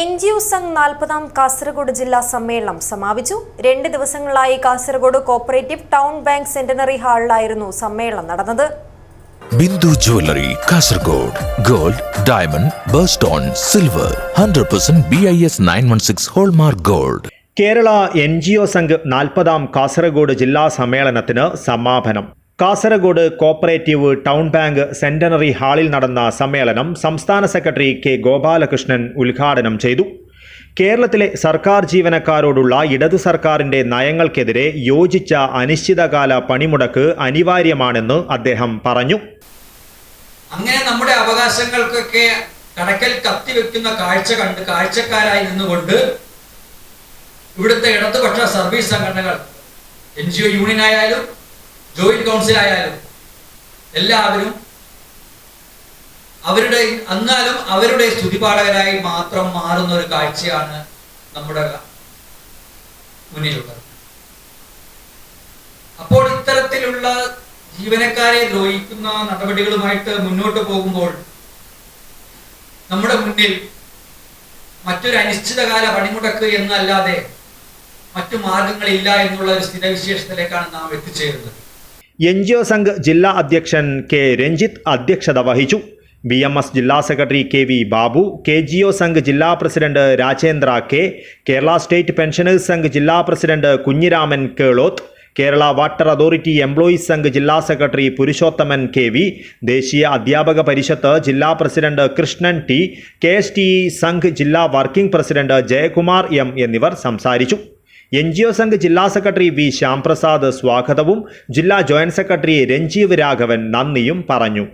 N G O Sangh നാൽപ്പതാം കാസർഗോഡ് ജില്ലാ സമ്മേളനം സമാപിച്ചു. രണ്ട് ദിവസങ്ങളായി Kasaragod cooperative town bank centenary ഹാളിലായിരുന്നു സമ്മേളനം നടന്നത്. Bindu jewellery Kasaragod. Gold diamond birthstone silver. Hundred percent B I S nine one six hallmark gold. Kerala N G O Sangh നാൽപ്പതാം കാസർഗോഡ് ജില്ലാ സമ്മേളനത്തിന് സമാപനം. Kasaragod cooperative town bank centenary ഹാളിൽ നടന്ന സമ്മേളനം സംസ്ഥാന സെക്രട്ടറി കെ ഗോപാലകൃഷ്ണൻ ഉദ്ഘാടനം ചെയ്തു. കേരളത്തിലെ സർക്കാർ ജീവനക്കാരോടുള്ള ഇടതു സർക്കാരിന്റെ നയങ്ങൾക്കെതിരെ യോജിച്ച അനിശ്ചിതകാല പണിമുടക്ക് അനിവാര്യമാണെന്ന് അദ്ദേഹം പറഞ്ഞു. അങ്ങനെ നമ്മുടെ അവകാശങ്ങൾക്കൊക്കെ കടക്കൽ കത്തിവെക്കുന്ന കാഴ്ച കണ്ട് കാഴ്ചക്കാരായി നിന്നുകൊണ്ട് ഇവിടുത്തെ ഇടതുപക്ഷ സർവീസ് സംഘടനകൾ എൻ ജി ഒ യൂണിയൻ ആയാലും ജോയിന്റ് കൗൺസിൽ ആയാലും എല്ലാവരും അവരുടെ എന്നാലും അവരുടെ സ്തുതിപാഠകരായി മാത്രം മാറുന്ന ഒരു കാഴ്ചയാണ് നമ്മുടെ മുന്നിലുള്ളത്. അപ്പോൾ ഇത്തരത്തിലുള്ള ജീവനക്കാരെ ദ്രോഹിക്കുന്ന നടപടികളുമായിട്ട് മുന്നോട്ട് പോകുമ്പോൾ നമ്മുടെ മുന്നിൽ മറ്റൊരു അനിശ്ചിതകാല പണിമുടക്ക് എന്നല്ലാതെ മറ്റു മാർഗങ്ങളില്ല എന്നുള്ള ഒരു സ്ഥിരവിശേഷത്തിലേക്കാണ് നാം എത്തിച്ചേരുന്നത്. എൻ ജി ഒ സംഘ് ജില്ലാ അധ്യക്ഷൻ കെ രഞ്ജിത്ത് അധ്യക്ഷത വഹിച്ചു. ബി എം എസ് ജില്ലാ secretary K V Babu K G O Sangh ജില്ലാ president Rajendra K Kerala state pensioners Sangh ജില്ലാ president Kunhiraman Keloth Kerala water authority employees Sangh ജില്ലാ secretary Purushothaman K V Deshiya Adhyapaka Parishath ജില്ലാ president Krishnan T K S T Sangh ജില്ലാ working president Jayakumar M എന്നിവർ സംസാരിച്ചു. N G O Sangh ജില്ലാ secretary V Shyamprasad സ്വാഗതവും ജില്ലാ joint secretary Ranjeev Raghavan നന്ദിയും പറഞ്ഞു.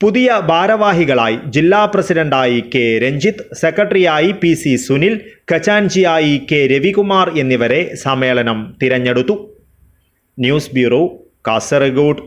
പുതിയ ഭാരവാഹികളായി ജില്ലാ പ്രസിഡന്റായി കെ രഞ്ജിത്ത് സെക്രട്ടറിയായി പി സി സുനിൽ ഖജാൻജിയായി കെ രവികുമാർ എന്നിവരെ സമ്മേളനം തിരഞ്ഞെടുത്തു. News bureau Kasaragod.